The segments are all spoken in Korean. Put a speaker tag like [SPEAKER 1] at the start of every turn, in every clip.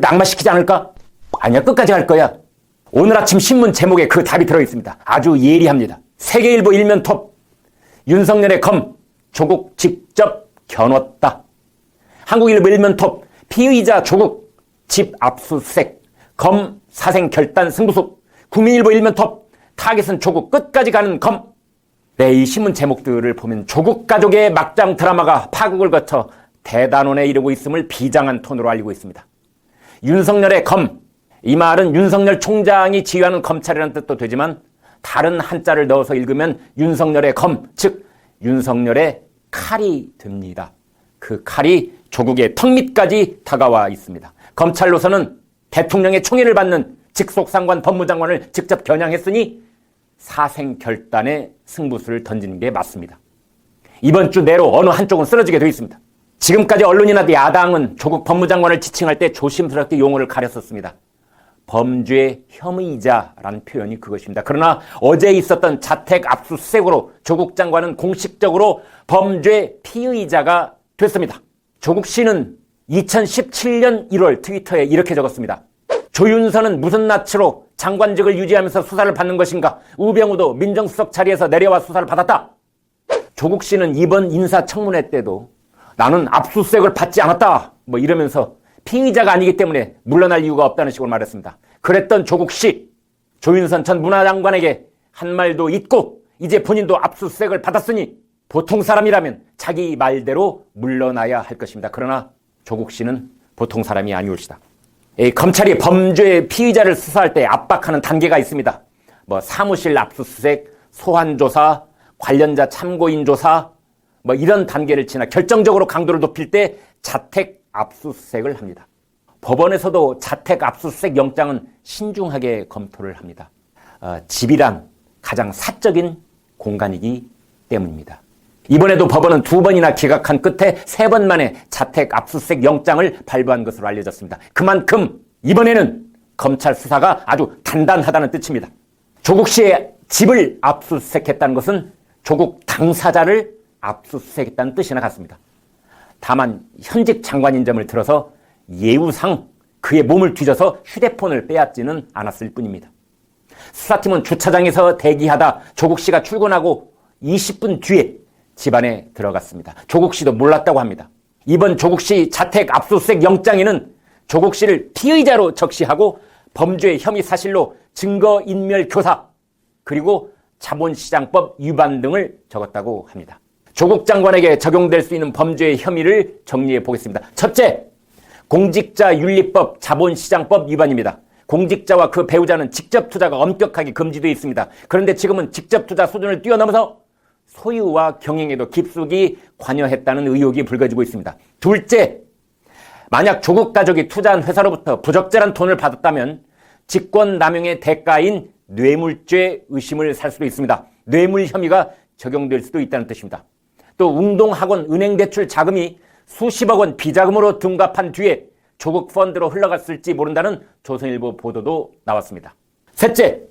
[SPEAKER 1] 낙마시키지 않을까? 아니야, 끝까지 할 거야. 오늘 아침 신문 제목에 그 답이 들어있습니다. 아주 예리합니다. 세계일보 일면 톱. 윤석열의 검. 조국 직접 겨눴다. 한국일보 일면 톱. 피의자 조국. 집 압수수색. 검 사생 결단 승부수. 국민일보 일면 톱. 타겟은 조국 끝까지 가는 검. 네, 이 신문 제목들을 보면 조국 가족의 막장 드라마가 파국을 거쳐 대단원에 이르고 있음을 비장한 톤으로 알리고 있습니다. 윤석열의 검. 이 말은 윤석열 총장이 지휘하는 검찰이라는 뜻도 되지만 다른 한자를 넣어서 읽으면 윤석열의 검, 즉 윤석열의 칼이 됩니다. 그 칼이 조국의 턱 밑까지 다가와 있습니다. 검찰로서는 대통령의 총애를 받는 직속상관 법무장관을 직접 겨냥했으니 사생결단의 승부수를 던지는 게 맞습니다. 이번 주 내로 어느 한쪽은 쓰러지게 되어 있습니다. 지금까지 언론이나 야당은 조국 법무장관을 지칭할 때 조심스럽게 용어를 가렸었습니다. 범죄 혐의자라는 표현이 그것입니다. 그러나 어제 있었던 자택 압수수색으로 조국 장관은 공식적으로 범죄 피의자가 됐습니다. 조국 씨는 2017년 1월 트위터에 이렇게 적었습니다. 조윤선은 무슨 낯으로 장관직을 유지하면서 수사를 받는 것인가? 우병우도 민정수석 자리에서 내려와 수사를 받았다. 조국 씨는 이번 인사청문회 때도 나는 압수수색을 받지 않았다. 뭐 이러면서 피의자가 아니기 때문에 물러날 이유가 없다는 식으로 말했습니다. 그랬던 조국 씨, 조윤선 전 문화장관에게 한 말도 잊고 이제 본인도 압수수색을 받았으니 보통 사람이라면 자기 말대로 물러나야 할 것입니다. 그러나 조국 씨는 보통 사람이 아니올시다. 이 검찰이 범죄 피의자를 수사할 때 압박하는 단계가 있습니다. 뭐 사무실 압수수색, 소환 조사, 관련자 참고인 조사, 뭐 이런 단계를 지나 결정적으로 강도를 높일 때 자택 압수수색을 합니다. 법원에서도 자택 압수수색 영장은 신중하게 검토를 합니다. 어, 집이란 가장 사적인 공간이기 때문입니다. 이번에도 법원은 두 번이나 기각한 끝에 세 번 만에 자택 압수수색 영장을 발부한 것으로 알려졌습니다. 그만큼 이번에는 검찰 수사가 아주 단단하다는 뜻입니다. 조국 씨의 집을 압수수색했다는 것은 조국 당사자를 압수수색했다는 뜻이나 같습니다. 다만 현직 장관인 점을 들어서 예우상 그의 몸을 뒤져서 휴대폰을 빼앗지는 않았을 뿐입니다. 수사팀은 주차장에서 대기하다 조국 씨가 출근하고 20분 뒤에 집안에 들어갔습니다. 조국 씨도 몰랐다고 합니다. 이번 조국 씨 자택 압수수색 영장에는 조국 씨를 피의자로 적시하고 범죄 혐의 사실로 증거인멸 교사 그리고 자본시장법 위반 등을 적었다고 합니다. 조국 장관에게 적용될 수 있는 범죄의 혐의를 정리해 보겠습니다. 첫째, 공직자 윤리법 자본시장법 위반입니다. 공직자와 그 배우자는 직접 투자가 엄격하게 금지되어 있습니다. 그런데 지금은 직접 투자 수준을 뛰어넘어서 소유와 경영에도 깊숙이 관여했다는 의혹이 불거지고 있습니다. 둘째, 만약 조국 가족이 투자한 회사로부터 부적절한 돈을 받았다면 직권 남용의 대가인 뇌물죄 의심을 살 수도 있습니다. 뇌물 혐의가 적용될 수도 있다는 뜻입니다. 또 운동학원 은행 대출 자금이 수십억 원 비자금으로 둔갑한 뒤에 조국 펀드로 흘러갔을지 모른다는 조선일보 보도도 나왔습니다. 셋째,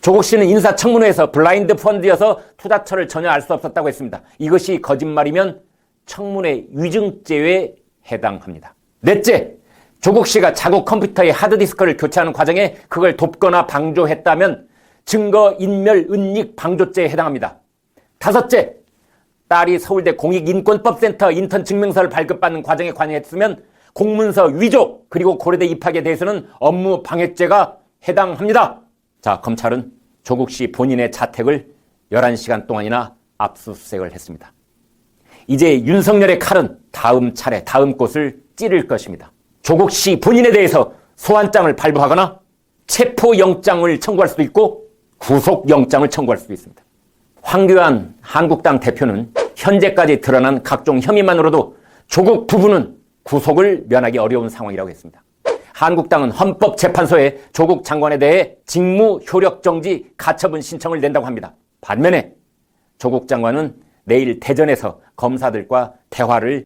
[SPEAKER 1] 조국 씨는 인사청문회에서 블라인드 펀드여서 투자처를 전혀 알 수 없었다고 했습니다. 이것이 거짓말이면 청문회 위증죄에 해당합니다. 넷째, 조국 씨가 자국 컴퓨터의 하드디스크를 교체하는 과정에 그걸 돕거나 방조했다면 증거 인멸 은닉 방조죄에 해당합니다. 다섯째, 딸이 서울대 공익인권법센터 인턴 증명서를 발급받는 과정에 관여했으면 공문서 위조 그리고 고려대 입학에 대해서는 업무 방해죄가 해당합니다. 자, 검찰은 조국 씨 본인의 자택을 11시간 동안이나 압수수색을 했습니다. 이제 윤석열의 칼은 다음 차례, 다음 곳을 찌를 것입니다. 조국 씨 본인에 대해서 소환장을 발부하거나 체포영장을 청구할 수도 있고 구속영장을 청구할 수도 있습니다. 황교안 한국당 대표는 현재까지 드러난 각종 혐의만으로도 조국 부부는 구속을 면하기 어려운 상황이라고 했습니다. 한국당은 헌법재판소에 조국 장관에 대해 직무 효력 정지 가처분 신청을 낸다고 합니다. 반면에 조국 장관은 내일 대전에서 검사들과 대화를